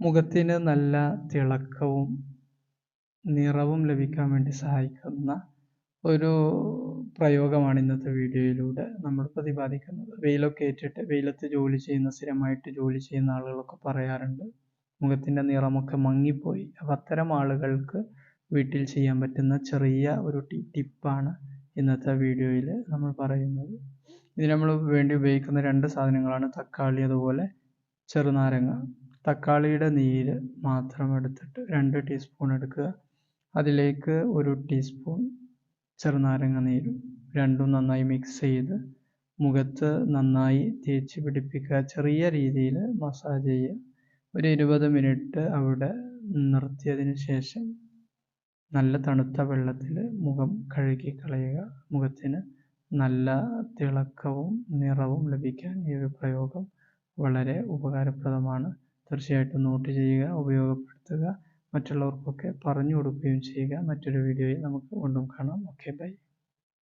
മുഖത്തിന് നല്ല തിളക്കവും നിറവും ലഭിക്കാൻ വേണ്ടി സഹായിക്കുന്ന ഒരു പ്രയോഗമാണ് ഇന്നത്തെ വീഡിയോയിലൂടെ നമ്മൾ പ്രതിപാദിക്കുന്നത്. വെയിലൊക്കെ ഏറ്റിട്ട് വെയിലത്ത് ജോലി ചെയ്യുന്ന സ്ഥിരമായിട്ട് ജോലി ചെയ്യുന്ന ആളുകളൊക്കെ പറയാറുണ്ട്. മുഖത്തിന്റെ നിറമൊക്കെ മങ്ങിപ്പോയി. അപ്പം അത്തരം ആളുകൾക്ക് വീട്ടിൽ ചെയ്യാൻ പറ്റുന്ന ചെറിയ ഒരു ടിപ്പാണ് ഇന്നത്തെ വീഡിയോയിൽ നമ്മൾ പറയുന്നത്. ഇതിന് നമ്മൾ വേണ്ടി ഉപയോഗിക്കുന്ന രണ്ട് സാധനങ്ങളാണ് തക്കാളി അതുപോലെ ചെറുനാരങ്ങ. തക്കാളിയുടെ നീര് മാത്രം എടുത്തിട്ട് രണ്ട് ടീസ്പൂൺ എടുക്കുക. അതിലേക്ക് ഒരു ടീസ്പൂൺ ചെറുനാരങ്ങ നീരും രണ്ടും നന്നായി മിക്സ് ചെയ്ത് മുഖത്ത് നന്നായി തേച്ച് പിടിപ്പിക്കുക. ചെറിയ രീതിയിൽ മസാജ് ചെയ്യുക. ഒരു ഇരുപത് മിനിറ്റ് അവിടെ നിർത്തിയതിന് ശേഷം നല്ല തണുത്ത വെള്ളത്തിൽ മുഖം കഴുകി കളയുക. മുഖത്തിന് നല്ല തിളക്കവും നിറവും ലഭിക്കാൻ ഈ ഒരു പ്രയോഗം വളരെ ഉപകാരപ്രദമാണ്. തീർച്ചയായിട്ടും നോട്ട് ചെയ്യുക ഉപയോഗപ്പെടുത്തുക മറ്റുള്ളവർക്കൊക്കെ പറഞ്ഞു കൊടുക്കുകയും ചെയ്യുക. മറ്റൊരു വീഡിയോയിൽ നമുക്ക് വീണ്ടും കാണാം. Okay bye